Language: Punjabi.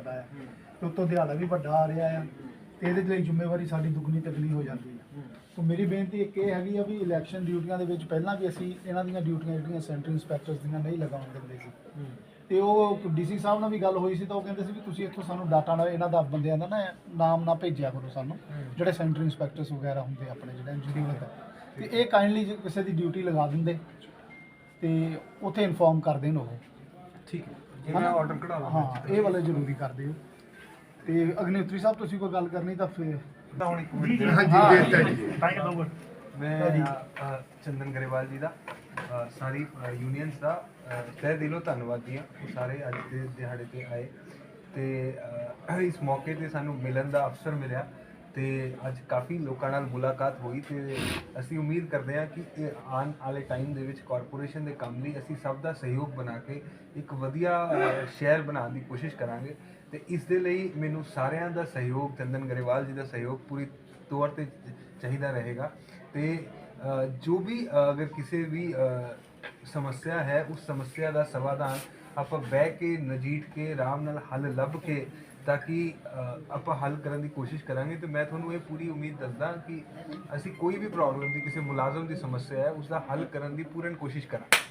ਸਕਦਾ ਹੈ। ਤੇ ਉੱਤੋਂ ਦਿਹਾੜਾ ਵੀ ਵੱਡਾ ਆ ਰਿਹਾ ਆ। ਤੇ ਇਹਦੇ ਲਈ ਜ਼ਿੰਮੇਵਾਰੀ ਸਾਡੀ ਦੁੱਗਣੀ ਤਗਣੀ ਹੋ ਜਾਂਦੀ ਹੈ। ਸੋ ਮੇਰੀ ਬੇਨਤੀ ਇੱਕ ਇਹ ਹੈਗੀ ਆ ਵੀ ਇਲੈਕਸ਼ਨ ਡਿਊਟੀਆਂ ਦੇ ਵਿੱਚ ਪਹਿਲਾਂ ਵੀ ਅਸੀਂ ਇਹਨਾਂ ਦੀਆਂ ਡਿਊਟੀਆਂ ਜਿਹੜੀਆਂ ਸੈਂਟਰ ਇੰਸਪੈਕਟਰਸ ਦੀਆਂ ਨਹੀਂ ਲਗਾਉਣ ਦਿੰਦੇ ਸੀ। ਤੇ ਉਹ ਡੀਸੀ ਸਾਹਿਬ ਨਾਲ ਵੀ ਗੱਲ ਹੋਈ ਸੀ ਤਾਂ ਉਹ ਕਹਿੰਦੇ ਸੀ ਵੀ ਤੁਸੀਂ ਇੱਥੋਂ ਸਾਨੂੰ ਡਾਟਾ ਨਾ ਇਹਨਾਂ ਦਾ ਬੰਦਿਆਂ ਦਾ ਨਾ ਨਾਮ ਨਾ ਭੇਜਿਆ ਕਰੋ ਸਾਨੂੰ। ਜਿਹੜੇ ਸੈਂਟਰ ਇੰਸਪੈਕਟਰਸ ਵਗੈਰਾ ਹੁੰਦੇ ਆਪਣੇ ਜਿਹੜੇ ਇੰਜੀਨੀਅਰ ਵਗੈਰਾ ਤੇ ਇਹ ਕਾਈਂਡਲੀ ਕਿਸੇ ਦੀ ਡਿਊਟੀ ਲਗਾ ਦਿੰਦੇ ਤੇ ਉੱਥੇ ਇਨਫੋਰਮ ਕਰ ਦੇਣ ਉਹ। ਠੀਕ ਹੈ। ਇਹ ਮੈਂ ਆਰਡਰ ਕਢਾ ਲਾਂ ਹਾਂ ਇਹ ਵਾਲੇ ਜ਼ਰੂਰੀ ਕਰ ਦਿਓ। ਤੇ ਅਗਨੇਤਰੀ ਸਾਹਿਬ ਤੁਸੀਂ ਕੋਈ ਗੱਲ ਕਰਨੀ ਤਾਂ ਫਿਰ ਤਾਂ ਹੁਣ ਇੱਕ ਮਿੰਟ। ਹਾਂਜੀ ਬੇਨਤੀ ਜੀ। ਮੈਂ ਅ, ਅ, ਚੰਦਨ ਗਰੇਵਾਲ ਜੀ ਦਾ ਅ, ਸਾਰੀ ਯੂਨੀਅਨਸ ਦਾ ਅ, ਤਹਿ ਦਿਲੋਂ ਧੰਨਵਾਦੀ ਹਾਂ। ਉਹ ਸਾਰੇ ਅੱਜ ਦੇ ਦਿਹਾੜੇ ਤੇ ਆਏ। ਤੇ ਅ, ਇਸ ਮੌਕੇ ਤੇ ਸਾਨੂੰ ਮਿਲਣ ਦਾ ਅਵਸਰ ਮਿਲਿਆ। ਤੇ ਅੱਜ ਕਾਫੀ ਲੋਕਾਂ ਨਾਲ ਮੁਲਾਕਾਤ ਹੋਈ ਤੇ ਅਸੀਂ ਉਮੀਦ ਕਰਦੇ ਹਾਂ ਕਿ ਇਹ ਆਉਣ ਵਾਲੇ ਟਾਈਮ ਦੇ ਵਿੱਚ ਕਾਰਪੋਰੇਸ਼ਨ ਦੇ ਕੰਮ ਲਈ ਅਸੀਂ ਸਭ ਦਾ ਸਹਿਯੋਗ ਬਣਾ ਕੇ ਇੱਕ ਵਧੀਆ ਸ਼ਹਿਰ ਬਣਾਉਣ ਦੀ ਕੋਸ਼ਿਸ਼ ਕਰਾਂਗੇ। ਤੇ ਇਸ ਦੇ ਲਈ ਮੈਨੂੰ ਸਾਰਿਆਂ ਦਾ ਸਹਿਯੋਗ, ਚੰਦਨ ਗਰੇਵਾਲ ਜੀ ਦਾ ਸਹਿਯੋਗ ਪੂਰੀ ਤੌਰ ਤੇ ਚਾਹੀਦਾ ਰਹੇਗਾ। ਤੇ ਜੋ ਵੀ ਅਗਰ ਕਿਸੇ ਵੀ ਸਮੱਸਿਆ ਹੈ, ਉਸ ਸਮੱਸਿਆ ਦਾ ਸਮਾਧਾਨ ਆਪਾਂ ਬਹਿ ਕੇ ਨਜੀਠ ਕੇ, ਆਰਾਮ ਨਾਲ ਹੱਲ ਲੱਭ ਕੇ ਤਾਂ ਕਿ ਆਪਾਂ ਹੱਲ ਕਰਨ ਦੀ ਕੋਸ਼ਿਸ਼ ਕਰਾਂਗੇ ਤੇ ਮੈਂ ਤੁਹਾਨੂੰ ਇਹ ਪੂਰੀ ਉਮੀਦ ਦੱਸਦਾ ਕਿ ਅਸੀਂ ਕੋਈ ਵੀ ਪ੍ਰੋਬਲਮ ਦੀ, ਕਿਸੇ ਮੁਲਾਜ਼ਮ ਦੀ ਸਮੱਸਿਆ ਹੈ ਉਸ ਦਾ ਹੱਲ ਕਰਨ ਦੀ ਪੂਰਨ ਕੋਸ਼ਿਸ਼ ਕਰਾਂਗੇ।